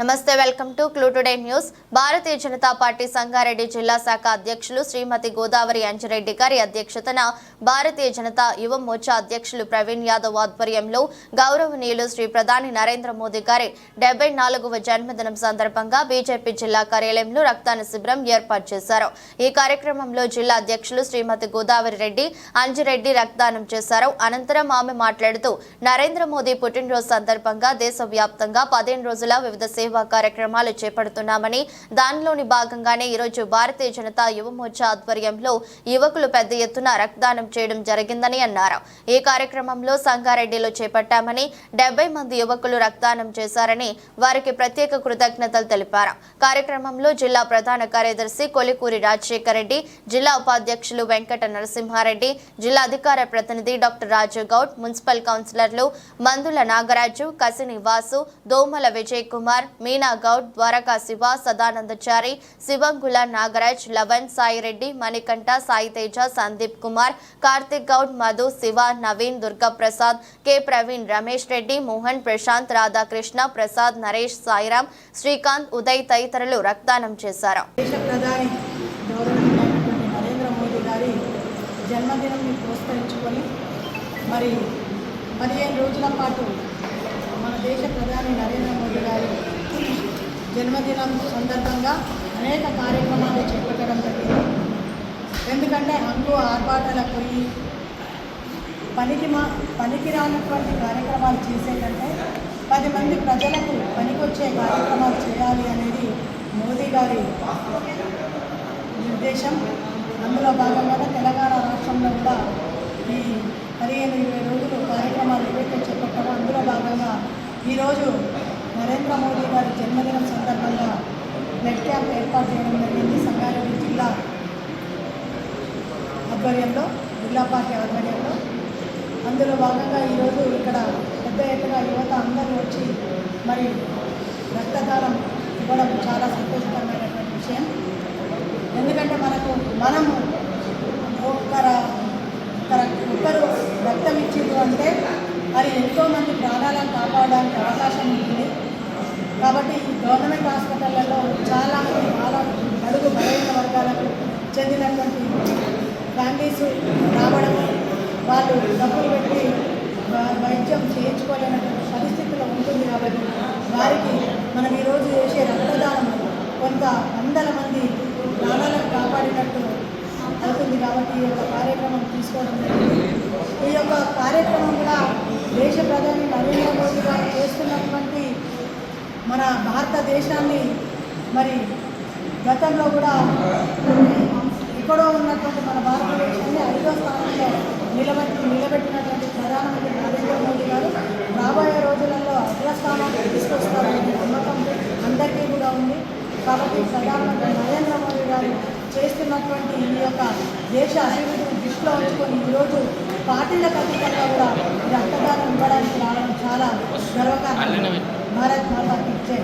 నమస్తే welcome to clue today news. Bharatiya Janata Party Sangareddy జిల్లా శాఖ అధ్యక్షులు శ్రీమతి గోదావరి అంజరెడ్డి గారి అధ్యక్షతన భారతీయ జనతా యువ మోర్చా అధ్యక్షులు ప్రవీణ్ యాదవ్ ఆధ్వర్యంలో గౌరవనీయులు శ్రీ ప్రధాని నరేంద్ర మోదీ గారి డెబ్బై నాలుగవ జన్మదినం సందర్భంగా బీజేపీ జిల్లా కార్యాలయంలో రక్తాన శిబిరం ఏర్పాటు చేశారు. ఈ కార్యక్రమంలో జిల్లా అధ్యక్షులు శ్రీమతి గోదావరి రెడ్డి అంజిరెడ్డి రక్తదానం చేశారు. అనంతరం ఆమె మాట్లాడుతూ నరేంద్ర మోదీ పుట్టినరోజు సందర్భంగా దేశవ్యాప్తంగా పదిహేను రోజుల వివిధ సేవ కార్యక్రమాలు చేపడుతున్నామని దానిలోని భాగంగానే ఈరోజు భారతీయ జనతా యువమోర్చా ఆధ్వర్యంలో యువకులు పెద్ద ఎత్తున రక్తదానం చేయడం జరిగిందని అన్నారు. ఈ కార్యక్రమంలో సంగారెడ్డిలో చేపట్టామని డెబ్బై మంది యువకులు రక్తదానం చేశారని వారికి ప్రత్యేక కృతజ్ఞతలు తెలిపారు. కార్యక్రమంలో జిల్లా ప్రధాన కార్యదర్శి కొలికూరి రాజశేఖర రెడ్డి జిల్లా ఉపాధ్యక్షులు వెంకట నరసింహారెడ్డి జిల్లా అధికార ప్రతినిధి డాక్టర్ రాజు గౌడ్ మున్సిపల్ కౌన్సిలర్లు మందుల నాగరాజు కసిని వాసు దోమల విజయ్ కుమార్ మీనా గౌడ్ ద్వారకా శివ సదానందచారి శివంగుల నాగరాజ్ లవన్ సాయిరెడ్డి మణికంఠ సాయితేజ సందీప్ కుమార్ కార్తిక్ గౌడ్ మధు శివ నవీన్ దుర్గాప్రసాద్ కె. ప్రవీణ్ రమేష్ రెడ్డి మోహన్ ప్రశాంత్ రాధాకృష్ణ ప్రసాద్ నరేష్ సాయిరాం శ్రీకాంత్ ఉదయ్ తదితరులు రక్తదానం చేశారు. జన్మదినాన్ని పురస్కరించుకొని మరి పదిహేను రోజుల పాటు మన దేశ ప్రధాని నరేంద్ర మోదీ గారి జన్మదినం సందర్భంగా అనేక కార్యక్రమాలు చేపట్టడం జరిగింది. ఎందుకంటే హంగు ఆర్భాటాల పోయి పనికి మా పనికి రానటువంటి కార్యక్రమాలు చేసేటంటే పది మంది ప్రజలకు పనికొచ్చే కార్యక్రమాలు చేయాలి అనేది మోదీ గారి నిర్దేశం. అందులో భాగంగా తెలంగాణ రాష్ట్రంలో కూడా ఈ పదిహేను ఇరవై రోజులు కార్యక్రమాలు ఏవైతే చేపట్టామో అందులో భాగంగా ఈరోజు నరేంద్ర మోడీ గారి జన్మదినం సందర్భంగా బ్లడ్ క్యాంప్ ఏర్పాటు చేయడం జరిగింది. సంగారెడ్డి జిల్లా ఆధ్వర్యంలో జిల్లా పార్టీ ఆధ్వర్యంలో. అందులో భాగంగా ఈరోజు ఇక్కడ పెద్ద ఎత్తున యువత అందరూ వచ్చి మరి రక్తదానం ఇవ్వడం చాలా సంతోషకరమైనటువంటి విషయం. ఎందుకంటే మనకు మనము ఒకర ఒకర ఒకరు రక్తం ఇచ్చిండ్రు అంటే మరి ఎంతోమంది ప్రాణాలను కాపాడడానికి అవకాశం ఉంటుంది. కాబట్టి ఈ గవర్నమెంట్ హాస్పిటళ్ళలో చాలా మంది చాలా అడుగు బలహీన వర్గాలకు చెందినటువంటి ఫ్యామిలీస్ రావడం వాళ్ళు డబ్బులు పెట్టి వైద్యం చేయించుకోలేనటువంటి పరిస్థితిలో ఉంటుంది కాబట్టి వారికి మనం ఈరోజు చేసే రక్తదానం కొంత వందల మంది ప్రాణాలను కాపాడినట్టు అవుతుంది కాబట్టి ఈ యొక్క కార్యక్రమం తీసుకోవడం జరిగింది. ఈ యొక్క కార్యక్రమం కూడా దేశ ప్రధాని నరేంద్ర మోదీ గారు చేస్తున్న మన భారతదేశాన్ని మరి గతంలో కూడా ఎక్కడో ఉన్నటువంటి మన భారతదేశాన్ని ఐదో స్థానంలో నిలబెట్టి నిలబెట్టినటువంటి ప్రధానమంత్రి నరేంద్ర మోదీ గారు రాబోయే రోజులలో అగ్రస్థానానికి తీసుకొస్తారనే నమ్మకం అందరికీ కూడా ఉంది. కాబట్టి ప్రధానమంత్రి నరేంద్ర మోదీ గారు చేస్తున్నటువంటి ఈ యొక్క దేశ అభివృద్ధిని దృష్టిలో ఉంచుకొని ఈరోజు పార్టీలకు అతీతంగా కూడా రక్తదానం ఇవ్వడానికి రావడం చాలా గర్వకారణం. భారత్ మాతాకి జై